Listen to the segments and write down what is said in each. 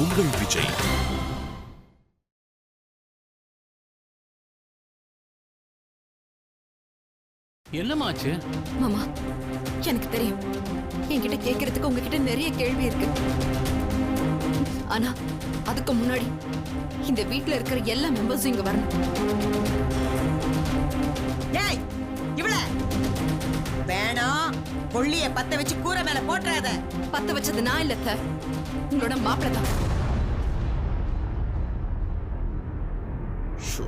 உங்கள் விஜய். என்னமாச்சு? மாமா எனக்கு தெரியும். என்கிட்ட கேக்குறதுக்கு உங்ககிட்ட நிறைய கேள்வி இருக்கு. ஆனா அதுக்கு முன்னாடி இந்த வீட்ல இருக்கிற எல்லா மெம்பர்ஸும் இங்க வரணும். டேய் இவள! வேணாம் கொள்ளிய பத்த வச்சு கூரை மேல போட்டுறாத. பத்த வச்சது நான் இல்ல அத்தை. உங்களோட மாப்பிள்ள தான் ஷோ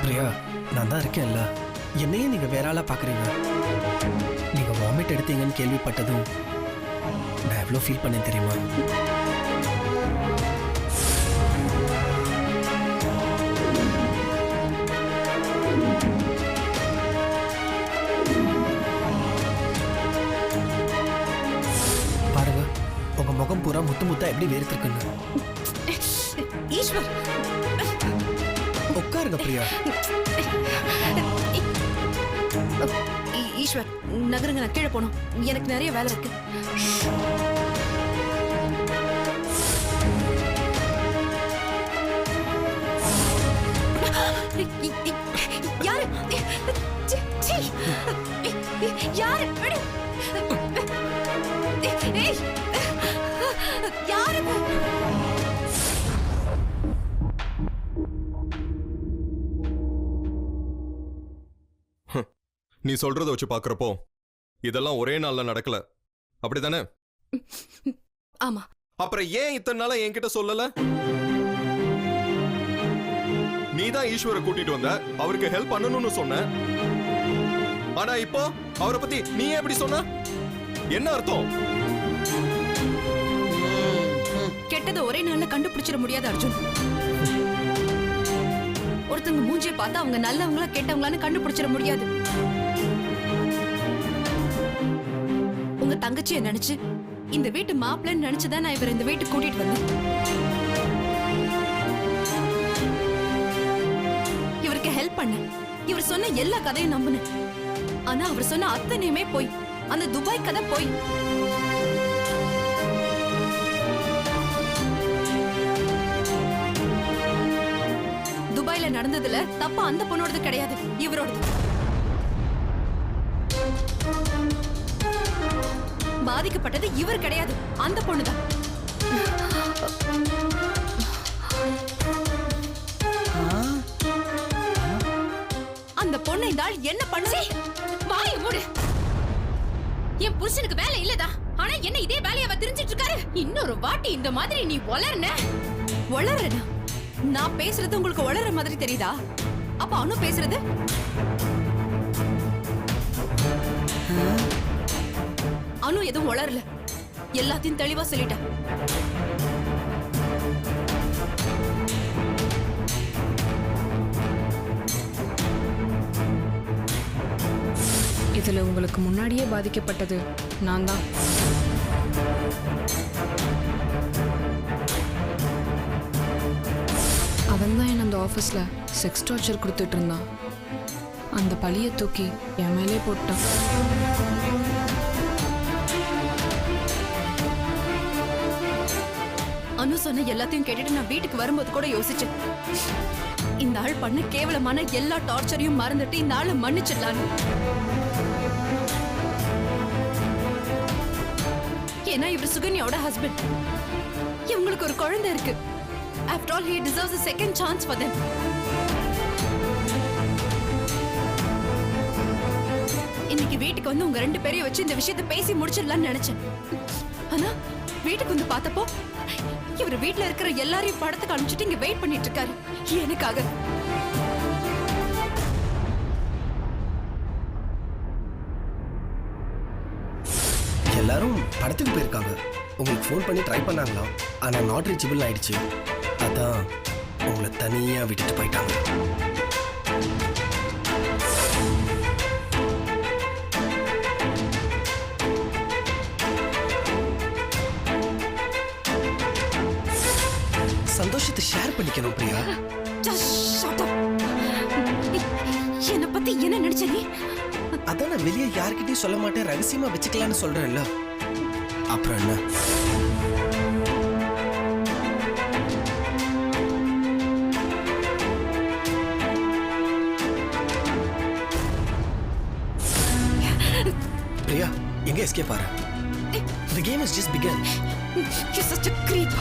பிரியா நான் தான் இருக்கேன்ல. என்னையும் நீங்க வேற ஆளா பாக்குறீங்க? நீங்க வாமிட் எடுத்தீங்கன்னு கேள்விப்பட்டதும் நான் எவ்வளோ ஃபீல் பண்ணேன் தெரியுமா? உங்க முகம் பூரா முத்து முத்தா எப்படி வேர்த்திருக்குன்னு? ஈஸ்வர். உட்காருங்க பிரியா. ஈஸ்வர் நகருங்க நான் கீழே போகணும். எனக்கு நிறைய வேலை இருக்கு. யாரு. யாரு? யாரு இது? நீ சொல்றத வச்சு பாக்குறப்போ இதெல்லாம் ஒரே நாள்ல நடக்கல. அப்படிதானே? ஆமா. அப்புறம் ஏன் இத்தனை நாளா என்கிட்ட சொல்லல? நீ தான் ஈஸ்வரை கூட்டிட்டு வந்த அவருக்கு ஹெல்ப் பண்ணணும்னு சொன்ன. ஆனா இப்போ அவரை பத்தி நீ எப்படி சொன்ன? என்ன அர்த்தம்? கெட்டதை ஒரே நாள்ல கண்டுபிடிச்சிட முடியாது அர்ஜுன். ஒருத்தங்க மூஞ்சிய பார்த்தா அவங்க நல்லவங்களா கெட்டவங்களான்னு கண்டுபிடிச்சிட முடியாது. உங்க தங்கச்சிய நினைச்சு இந்த வீட்டு மாப்பிள்ளைன்னு நினைச்சுதான் நான் இவரை இந்த வீட்டுக்கு கூட்டிட்டு வந்தேன். இவருக்கு ஹெல்ப் பண்ணேன். இவர் சொன்ன எல்லா கதையும் நம்பினேன். ஆனா அவர் சொன்ன அத்தனையுமே போய் அந்த துபாய் கதை போய். நடந்ததுல தப்பு அந்த பொண்ணோடது கிடையாது இவரோடது. பாதிக்கப்பட்டது இவர் கிடையாது அந்த பொண்ணுதான். அந்த பொண்ணை இந்த ஆள் என்ன பண்ணுச்சு வாய மூடு. என் புருஷனுக்கு வேலை இல்லதா ஆனா என்ன இதே வேலையை அவ தெரிஞ்சிட்டு இருக்காரு? இன்னொரு வாட்டி இந்த மாதிரி நீ வளர்ன. வளரனா நான் பேசுறது உங்களுக்கு வளர மாதிரி தெரியுதா? அப்ப அனு பேசுறது? அனு எதுவும் வளரல. எல்லாத்தையும் தெளிவா சொல்லிட்டேன். இதுல உங்களுக்கு முன்னாடியே பாதிக்கப்பட்டது நான் தான். அவன் தான் என்ன அந்த ஆஃபீஸில் செக்ஸ் டார்ச்சர் கொடுத்துட்டு இருந்தான் அந்த பழியை தூக்கி என் மேலே போட்டான். அனு சொன்ன எல்லாத்தையும் கேட்டுட்டு நான் வீட்டுக்கு வரும்போது கூட யோசிச்சேன். இந்த ஆள் பண்ண கேவலமான எல்லா டார்ச்சரையும் மறந்துட்டு இந்த ஆளை மன்னிச்சிடலான்னு. ஏன்னா இவர் சுகன்யாவோட ஹஸ்பண்ட் இவங்களுக்கு ஒரு குழந்தை இருக்கு. After all he deserves a second chance for them. இன்னைக்கு வீட்டுக்கு வந்து உங்க ரெண்டு பேரையும் வச்சு இந்த விஷயத்தை பேசி முடிச்சிடலாம்னு நினைச்சேன். ஆனா வீட்டுக்கு வந்து பார்த்தப்போ இவர் வீட்ல இருக்கிற எல்லாரையும் படத்துக்கு அனுப்பிச்சிட்டு இங்க வெயிட் பண்ணிட்டு இருக்காரு. எனக்காக. எல்லாரும் படத்துக்கு போயிருக்காங்க. உங்களுக்கு ஃபோன் பண்ணி ட்ரை பண்ணாங்களா ஆனால் நாட் ரீச்சபிள் ஆயிடுச்சு. அதான் உங்களை தனியாக விட்டுட்டு போயிட்டாங்க. சந்தோஷத்தை ஷேர் பண்ணிக்கணும் பிரியா. Up. பத்தி என்ன நினைச்ச நீ? அதான் நான் வெளியே யார்கிட்டயும் சொல்ல மாட்டேன் ரகசியமா வச்சுக்கலாம்னு சொல்றேன்ல. அப்புறம் என்ன? எஸ்கேப் ஆற The game is just begun. You're such a creep.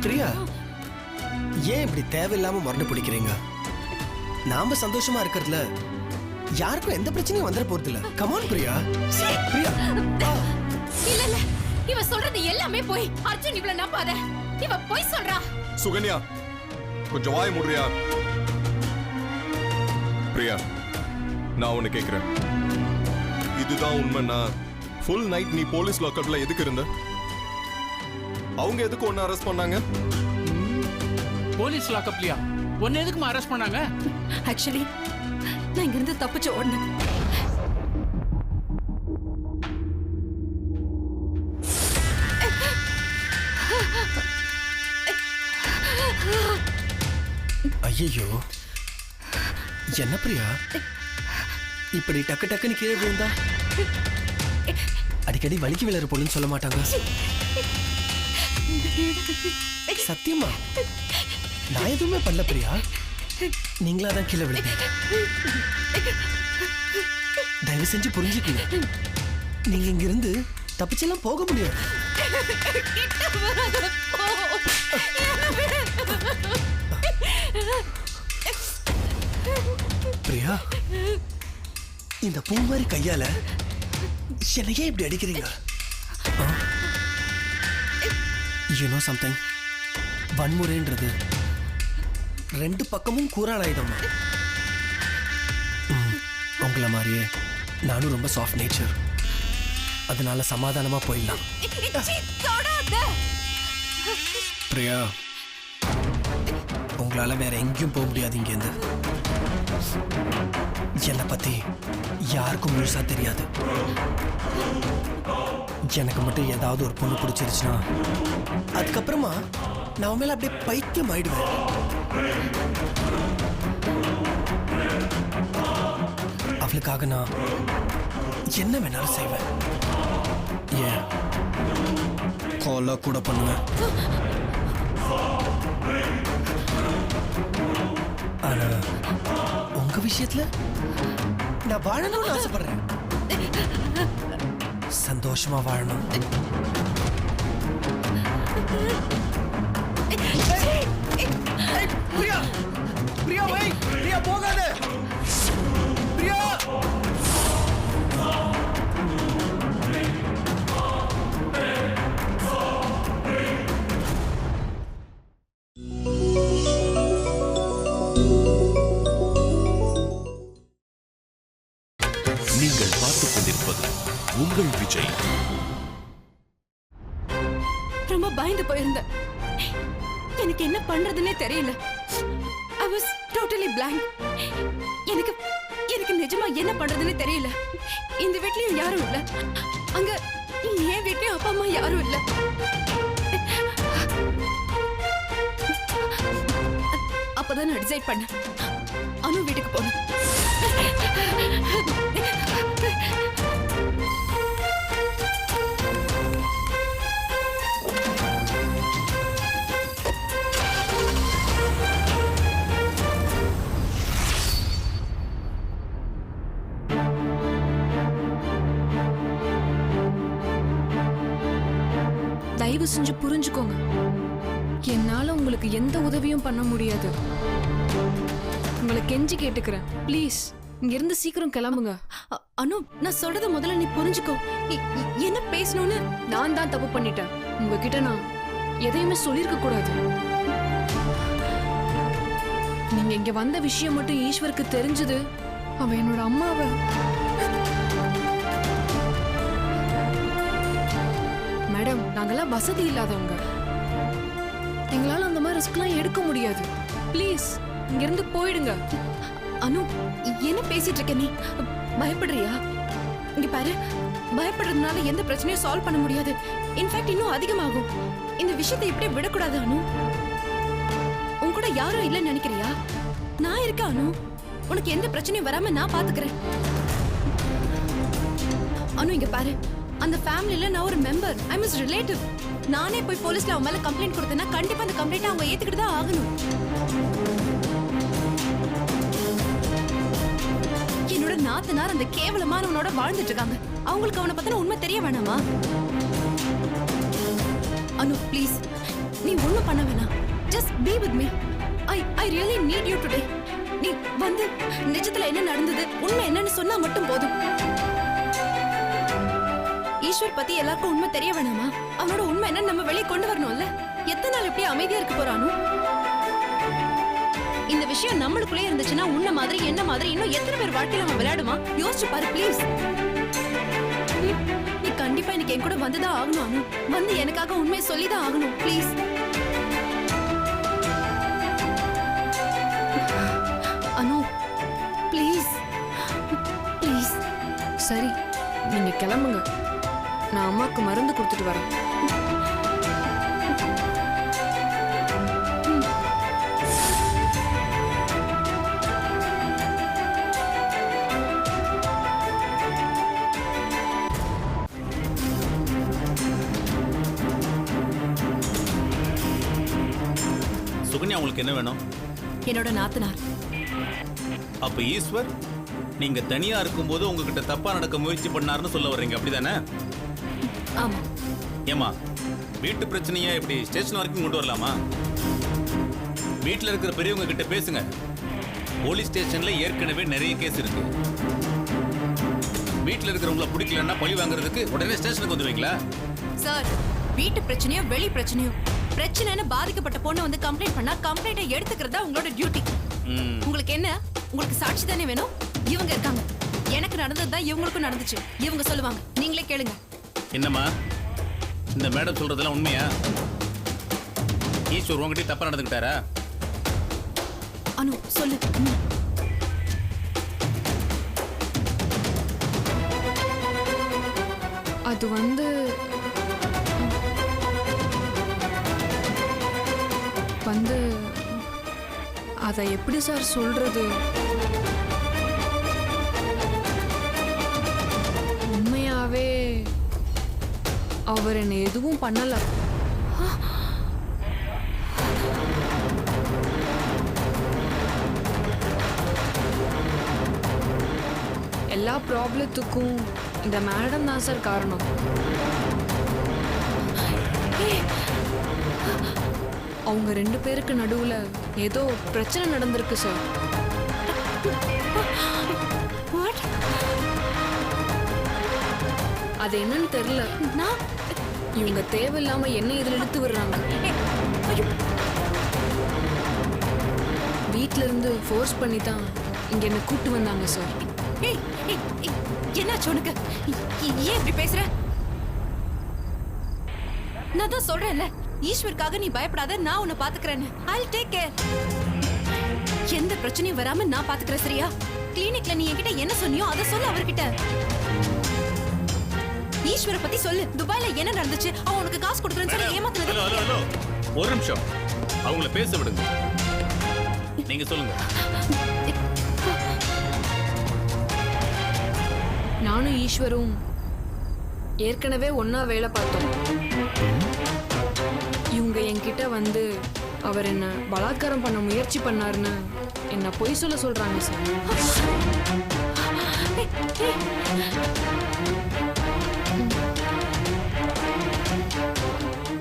Priya ஏன் இப்படி தேவையில்லாம முரண்டு பிடிக்கிறீங்க? நாம சந்தோஷமா இருக்கிறதுல யாருக்கும் எந்த பிரச்சனையும் வந்துட போறது இல்ல கமான் பிரியா. பிரியா. இல்ல இல்ல. இவ சொல்றது எல்லாமே போய் அர்ஜுன் இவள நம்பாத. இவ போய் சொல்றா. சுகன்யா கொஞ்சம் வாய முடியா பிரியா நான் ஒன்னு கேக்குறேன். இதுதான் உண்மைன்னா ஃபுல் நைட் நீ போலீஸ் லாக்கப்ல எதுக்கு இருந்த? அவங்க எதுக்கு ஒன்னு அரெஸ்ட் பண்ணாங்க? போலீஸ் லாக்கப்லையா உன்னை எதுக்குமா அரெஸ்ட் பண்ணாங்க? ஆக்சுவலி நான் இங்க இருந்து தப்பிச்சு ஓடுனேன். ஐயோ என்ன பிரியா? இப்படி டக்கு டக்குன்னு கீழே விழுந்தா? அடிக்கடி வலிக்கு விழற பொண்ணுன்னு சொல்ல மாட்டாங்க. சத்தியமா? நான் எதுவுமே பண்ணல பிரியா. நீங்களா தான் கீழே விழுந்தீங்க. தயவு செஞ்சு புரிஞ்சுக்கீங்க. நீங்க இங்க இருந்து தப்பிச்செல்லாம் போக முடியாது. பிரியா இந்த பூ மாதிரி கையால என்னையே இப்படி அடிக்கிறீங்க? யூ நோ சம்திங் வன்முறைன்றது ரெண்டு பக்கமும் கூறான உங்களை மாதிரியே நானும் ரொம்ப சாஃப்ட் நேச்சர் அதனால சமாதானமா போயிடலாம். பிரியா உங்களால வேற எங்கேயும் போக முடியாது இங்கேருந்து. என்னை பத்தி யாருக்கும் முழுசா தெரியாது. எனக்கு மட்டும் ஏதாவது ஒரு பொண்ணு பிடிச்சிருச்சுன்னா அதுக்கப்புறமா நான் உன் மேல அப்படியே பைத்தியம் ஆயிடுவேன். அவளுக்காக நான் என்ன வேணாலும் செய்வேன். ஏன்? காலாக கூட பண்ணுவேன். ஆனா விஷயத்துல நான் வாழணும்னு ஆசைப்படுறேன். சந்தோஷமா வாழணும். பிரியா பிரியா வை. பிரியா போகாத. பிரியா. ரொம்ப பயந்து போயிருந்தேன். எனக்கு என்ன பண்றதுன்னே தெரியல. I was totally blank. எனக்கு எனக்கு நிஜமா என்ன பண்றதுன்னே தெரியல. இந்த வீட்லயும் யாரும் இல்ல. அங்க என் வீட்லயும் அப்பா அம்மா யாரும் இல்ல. அப்பதான் நான் டிசைட் பண்ணேன். அனு வீட்டுக்கு போனேன் தயவு செஞ்சு புரிஞ்சுக்கோங்க. என்னால உங்களுக்கு எந்த உதவியும் பண்ண முடியாது. உங்களை கெஞ்சி கேட்டுக்கிறேன். ப்ளீஸ் இங்க இருந்து சீக்கிரம் கிளம்புங்க. அனு நான் சொல்றத முதல்ல நீ புரிஞ்சுக்கோ. இ- என்ன பேசணும்னு நான் தான் தப்பு பண்ணிட்டேன். உங்ககிட்ட நான் எதையுமே சொல்லியிருக்க கூடாது. நீங்க இங்க வந்த விஷயம் மட்டும் ஈஸ்வருக்கு தெரிஞ்சது. அவ என்னோட அம்மாவை. மேடம் நாங்கெல்லாம் வசதி இல்லாதவங்க. எங்களால அந்த மாதிரி ரிஸ்க்லாம் எடுக்க முடியாது. ப்ளீஸ் இங்கிருந்து போயிடுங்க. அனு என்ன பேசிட்டு இருக்க நீ? பயப்படுறியா? இங்க பாரு பயப்படுறதுனால எந்த பிரச்சனையும் சால்வ் பண்ண முடியாது. இன்ஃபேக்ட் இன்னும் அதிகமாகும். இந்த விஷயத்தை இப்படியே விடக்கூடாது அனு. கூட யாரும் இல்லைன்னு நினைக்கிறியா? நான் இருக்கேன் அனு. உனக்கு எந்த பிரச்சனையும் வராம நான் பாத்துக்கிறேன். அனு இங்க பாரு. அந்த ஃபேமிலில நான் ஒரு மெம்பர் ஐ மிஸ் ரிலேட்டிவ் நானே போய் போலீஸ்ல அவன் மேல கம்ப்ளைண்ட் கொடுத்தேன்னா கண்டிப்பா அந்த கம்ப்ளைண்ட் அவங்க ஏத்துக்கிட்டு தான் ஆகணும். என்னோட நாத்தனார் அந்த கேவலமானவனோட வாழ்ந்துட்டு இருக்காங்க. அவங்களுக்கு அவனை பத்தின உண்மை தெரிய வேணாமா? அனு ப்ளீஸ் நீ ஒண்ணும் பண்ண வேணாம். Just be with me I I really need you today நீ வந்து நிஜத்துல என்ன நடந்தது உண்மை என்னன்னு சொன்னா மட்டும் போதும். ஈஸ்வர் பத்தி எல்லாருக்கும் உண்மை தெரிய வேணாமா? அவனோட உண்மை என்னன்னு நம்ம வெளியே கொண்டு வரணும்ல. எத்தனை நாள் இப்படி அமைதியா இருக்க போறானோ? இந்த விஷயம் நம்மளுக்குள்ளே இருந்துச்சுன்னா உன்ன மாதிரி என்ன மாதிரி இன்னும் எத்தனை பேர் வாழ்க்கையில அவன் விளையாடுமா? யோசிச்சு பாரு ப்ளீஸ் நீ கண்டிப்பா எனக்கு என் கூட வந்துதான் ஆகணும் அனு. வந்து எனக்காக உண்மையை சொல்லிதான் ஆகணும் ப்ளீஸ் அனு ப்ளீஸ் ப்ளீஸ் சரி நீங்க கிளம்புங்க. நான் அம்மாக்கு மருந்து கொடுத்துட்டு வரேன். சுகன்யா உங்களுக்கு என்ன வேணும்? என்னோட நாத்தனார். அப்ப ஈஸ்வர் நீங்க தனியா இருக்கும்போது உங்ககிட்ட தப்பா நடக்க முயற்சி பண்ணாருன்னு சொல்ல வர்றீங்க அப்படிதானே? ஆமா. ஏமா வீட்டு பிரச்சனையை இப்படி ஸ்டேஷன் வரைக்கும் கொண்டு வரலாமா? வீட்டில் இருக்கிற பெரியவங்க கிட்ட பேசுங்க. போலீஸ் ஸ்டேஷன்ல ஏற்கனவே நிறைய கேஸ் இருக்கு. வீட்டில் இருக்கிறவங்கள பிடிக்கலன்னா பழி வாங்குறதுக்கு உடனே ஸ்டேஷனுக்கு வந்துருவீங்களா? சார் வீட்டு பிரச்சனையோ வெளி பிரச்சனையோ பிரச்சனைன்னு பாதிக்கப்பட்ட பொண்ணு வந்து கம்ப்ளைண்ட் பண்ணா கம்ப்ளைண்ட்டை எடுத்துக்கிறதா உங்களோட டியூட்டி உங்களுக்கு என்ன? உங்களுக்கு சாட்சி தானே வேணும்? இவங்க இருக்காங்க. எனக்கு நடந்தது தான் இவங்களுக்கும் நடந்துச்சு. இவங்க சொல்லுவாங்க. நீங்களே கேளுங்க. என்னம்மா? இந்த மேடம் சொல்றதெல்லாம் உண்மையா? ஈஸ்வர் உங்ககிட்ட தப்பா நடந்துக்கிட்டாரா? அனு சொல்லு. அது வந்து வந்து அதை எப்படி சார் சொல்றது? அவர் என்னை எதுவும் பண்ணல. எல்லா ப்ராப்ளத்துக்கும் இந்த மேடம் தான் சார் காரணம். அவங்க ரெண்டு பேருக்கு நடுவுல ஏதோ பிரச்சனை நடந்திருக்கு சார்? அது என்னன்னு தெரியல. நான் இவங்க தேவையில்லாம என்ன இதுல இழுத்து விடுறாங்க? வீட்ல இருந்து ஃபோர்ஸ் பண்ணி தான் இங்க என்ன கூட்டு வந்தாங்க சார் ஏய், ஏய், என்னாச்சு உனக்கு? ஏன் இப்படி பேசுற? நான் தான் சொல்றேன்ல ஈஸ்வருக்காக நீ பயப்படாத நான் உன்னை பாத்துக்கிறேன்னு. ஐ டேக் கேர் எந்த பிரச்சனையும் வராம நான் பாத்துக்கிறேன் சரியா? கிளினிக்ல நீ என்கிட்ட என்ன சொன்னியோ அதை சொல்ல அவர்கிட்ட. ஈஸ்வர பத்தி சொல்லு. துபாய்ல என்ன நடந்துச்சு? அவன் உனக்கு காசு கொடுக்குறேன்னு சொல்லி ஏமாத்துனது? ஹலோ ஹலோ ஒரு நிமிஷம். அவங்கள பேச விடுங்க. நீங்க சொல்லுங்க. நானும் ஈஸ்வரும் ஏற்கனவே ஒண்ணா வேலை பார்த்தோம். இவங்க என்கிட்ட வந்து அவர் என்ன பலாத்காரம் பண்ண முயற்சி பண்ணாருன்னு என்ன பொய் சொல்ல சொல்றாங்க சார்.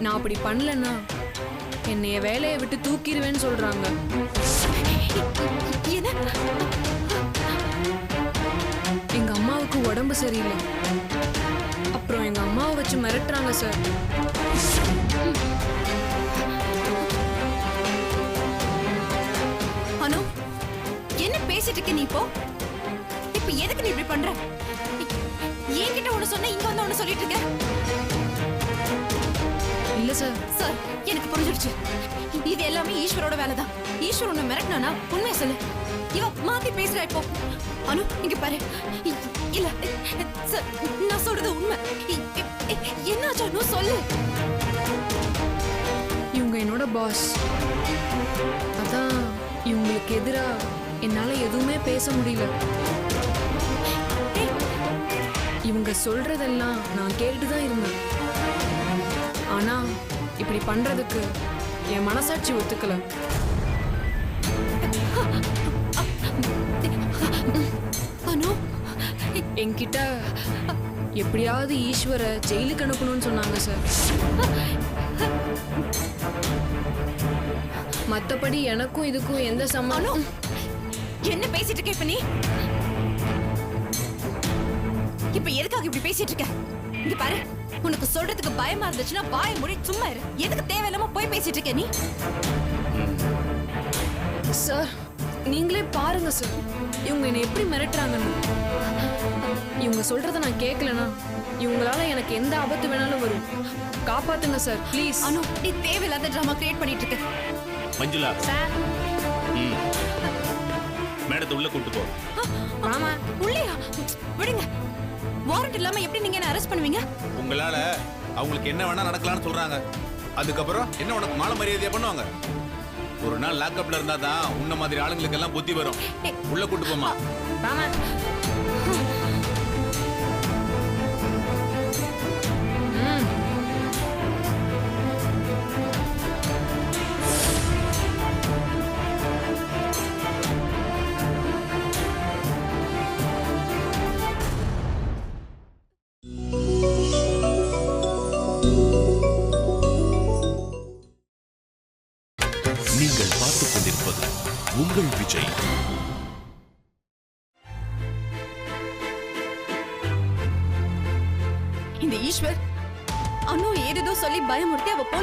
நான் அப்படி பண்ணலன்னா என்னைய வேலையை விட்டு தூக்கிடுவேன்னு சொல்றாங்க. எங்க அம்மாவுக்கு உடம்பு சரியில்லை. அப்புறம் எங்க அம்மாவை வச்சு மிரட்டுறாங்க சார். அனு என்ன பேசிட்டு இருக்க நீ இப்போ? இப்ப எதுக்கு நீ இப்படி பண்ற? என்கிட்ட ஒண்ணு சொன்ன இங்க வந்து ஒண்ணு சொல்லிட்டு இருக்க? இல்ல சார் சார் எனக்கு புரிஞ்சிருச்சு. இது எல்லாமே ஈஸ்வரோட வேலைதான். ஈஸ்வர் உன்னை மிரட்டினானா? உண்மையை சொல்லு. இவ மாத்தி பேசுறா இப்போ. அனு இங்க பாரு. இல்ல சார் நான் சொல்றது உண்மை. என்னாச்சு அனு? சொல்லு. இவங்க இவங்க என்னோட பாஸ் அதான் இவங்களுக்கு எதிரா என்னால எதுவுமே பேச முடியல. இவங்க சொல்றதெல்லாம் நான் கேட்டுட்டு தான் இருந்தேன். ஆனா இப்படி பண்றதுக்கு என் மனசாட்சி ஒத்துக்கல. அனு? என்கிட்ட எப்படியாவது ஈஸ்வர ஜெயிலுக்கு அனுப்பணும்னு சொன்னாங்க சார். மத்தபடி எனக்கும் இதுக்கும் எந்த சம்மந்தம் என்ன பேசிட்டு இருக்க இப்ப நீ? இப்ப எதுக்காக இப்படி பேசிட்டு இருக்க? இங்க பாரு. உனக்கு சொல்றதுக்கு பயமா இருந்துச்சுன்னா வாய மூடி சும்மா இரு. எதுக்கு தேவையில்லாம போய் பேசிட்டு இருக்க நீ? சார் நீங்களே பாருங்க சார். இவங்க என்னை எப்படி மிரட்டுறாங்கன்னு. இவங்க சொல்றத நான் கேட்கலனா இவங்களால எனக்கு எந்த ஆபத்து வேணாலும் வரும். காப்பாத்துங்க சார் ப்ளீஸ். அனு நீ தேவையில்லாத ட்ராமா கிரியேட் பண்ணிட்டு இருக்க. மஞ்சுளா? சார். மேடத்தை உள்ள கூட்டு போ. ஆமா. உள்ளையா? விடுங்க. வாரண்ட் இல்லாம எப்படி நீங்க என்ன அரெஸ்ட் பண்ணுவீங்க? உங்களால அவங்களுக்கு என்ன வேணா நடக்கலாம்னு சொல்றாங்க. அதுக்கப்புறம் என்ன உனக்கு மாலை மரியாதையா பண்ணுவாங்க? ஒரு நாள் லாக்அப்ல இருந்தா தான் உன்ன மாதிரி ஆளுங்களுக்கு எல்லாம் புத்தி வரும். உள்ள கூட்டு போமா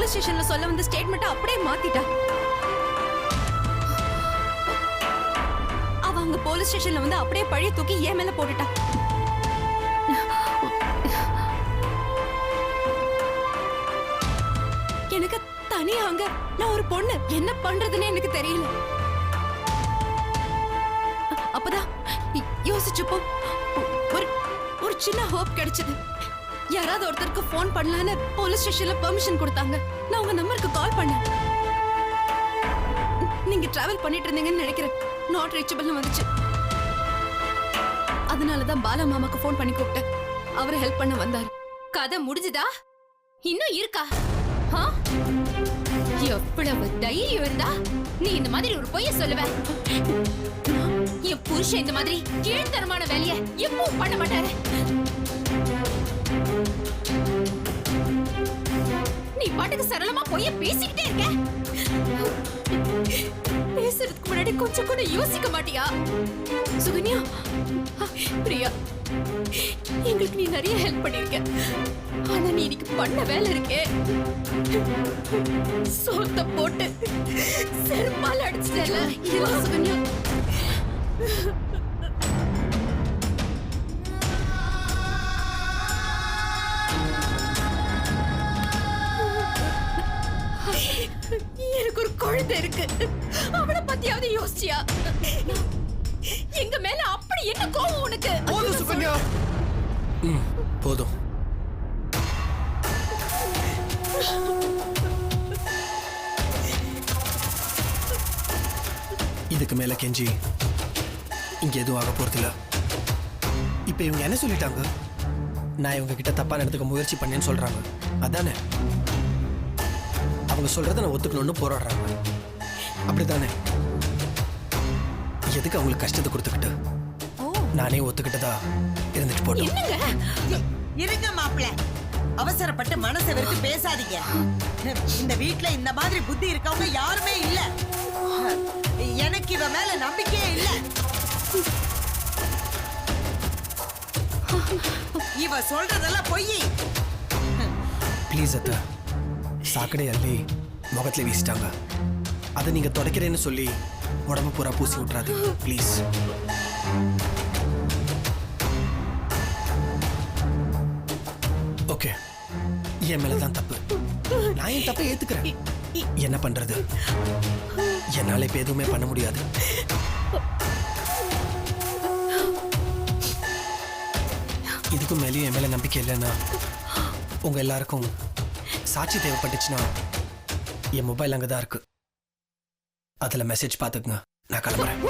போலீஸ் ஸ்டேஷன்ல சொல்ல வந்த ஸ்டேட்மெண்ட் அப்படியே மாத்திட்டா. அவ அங்க போலீஸ் ஸ்டேஷன்ல வந்து அப்படியே பழைய தூக்கி என் மேல போட்டுட்டா. எனக்கு தனியா அங்க நான் ஒரு பொண்ணு. என்ன பண்றதுன்னு எனக்கு தெரியல. அப்பதான் யோ- யோசிச்சப்போ ஒரு ஒரு சின்ன ஹோப் கிடைச்சது. யாராவது ஒருத்தருக்கு ஃபோன் பண்ணலான்னு போலீஸ் ஸ்டேஷன்ல பெர்மிஷன் கொடுத்தாங்க. நான் உங்க நம்பருக்கு கால் பண்ணேன். நீங்க டிராவல் பண்ணிட்டு இருந்தீங்கன்னு நினைக்கிறேன். நாட் ரீச்சபிள்னு வந்துச்சு. அதனால தான் பாலா மாமாக்கு ஃபோன் பண்ணி கூப்பிட்டேன். அவர் ஹெல்ப் பண்ண வந்தாரு. கதை முடிஞ்சுதா? இன்னும் இருக்கா? எவ்வளவு தைரியம் இருந்தா? நீ இந்த மாதிரி ஒரு பொய்ய சொல்லுவ. என் புருஷன் இந்த மாதிரி கீழ்த்தரமான வேலையை எப்பவும் பண்ண மாட்டாரு. நீ பாட்டுக்கு சரளமா போய் பேசிக்கிட்டே இருக்க? பேசுறதுக்கு முன்னாடி கொஞ்சம் கூட யோசிக்க மாட்டியா? சுகன்யா பிரியா எங்களுக்கு நீ நிறைய ஹெல்ப் பண்ணிருக்க. ஆனா நீ இன்னைக்கு பண்ண வேலை இருக்கே. சோத்த போட்டு செருப்பால் அடிச்சிட்டல சுகன்யா. இருக்கு. அவளை பத்தியாவது யோசிச்சியா? எங்க மேல அப்படி என்ன கோவம் உனக்கு? போதும் சுகன்யா. போதும். இதுக்கு மேல கெஞ்சி இங்க எதுவும் ஆக போறதில்ல. இப்ப இவங்க என்ன சொல்லிட்டாங்க? நான் இவங்க கிட்ட தப்பா நடந்துக்க முயற்சி பண்ணேன்னு சொல்றாங்க. அதானே? அவங்க சொல்றத நான் ஒத்துக்கணும்னு போராடுறாங்க. அப்படிதானே எதுக்கு அவங்களுக்கு கஷ்டத்தை கொடுத்துக்கிட்டு? நானே ஒத்துக்கிட்டதா இருந்துட்டு போட்டோம். என்னங்க? இருங்க மாப்பிள. அவசரப்பட்டு மனசை வெறுத்து பேசாதீங்க. இந்த வீட்ல இந்த மாதிரி புத்தி இருக்கவங்க யாருமே இல்ல. எனக்கு இவ மேல நம்பிக்கையே இல்ல. இவ சொல்றதெல்லாம் பொய். ப்ளீஸ் அத்தை. சாக்கடை அள்ளி முகத்துல வீசிட்டாங்க. அதை நீங்க தொடக்கிறேன்னு சொல்லி உடம்பு பூரா பூசி விட்றாது ப்ளீஸ் ஓகே என் மேல தான் தப்பு. நான் என் தப்பை ஏத்துக்கிறேன். என்ன பண்றது? என்னால இப்ப எதுவுமே பண்ண முடியாது. இதுக்கும் மேலேயும் என் மேல நம்பிக்கை இல்லைன்னா உங்க எல்லாருக்கும் சாட்சி தேவைப்பட்டுச்சுன்னா என் மொபைல் அங்கே தான் இருக்கு. அதுல மெசேஜ் பாத்துக்கங்க நான் கிளம்புறேன்.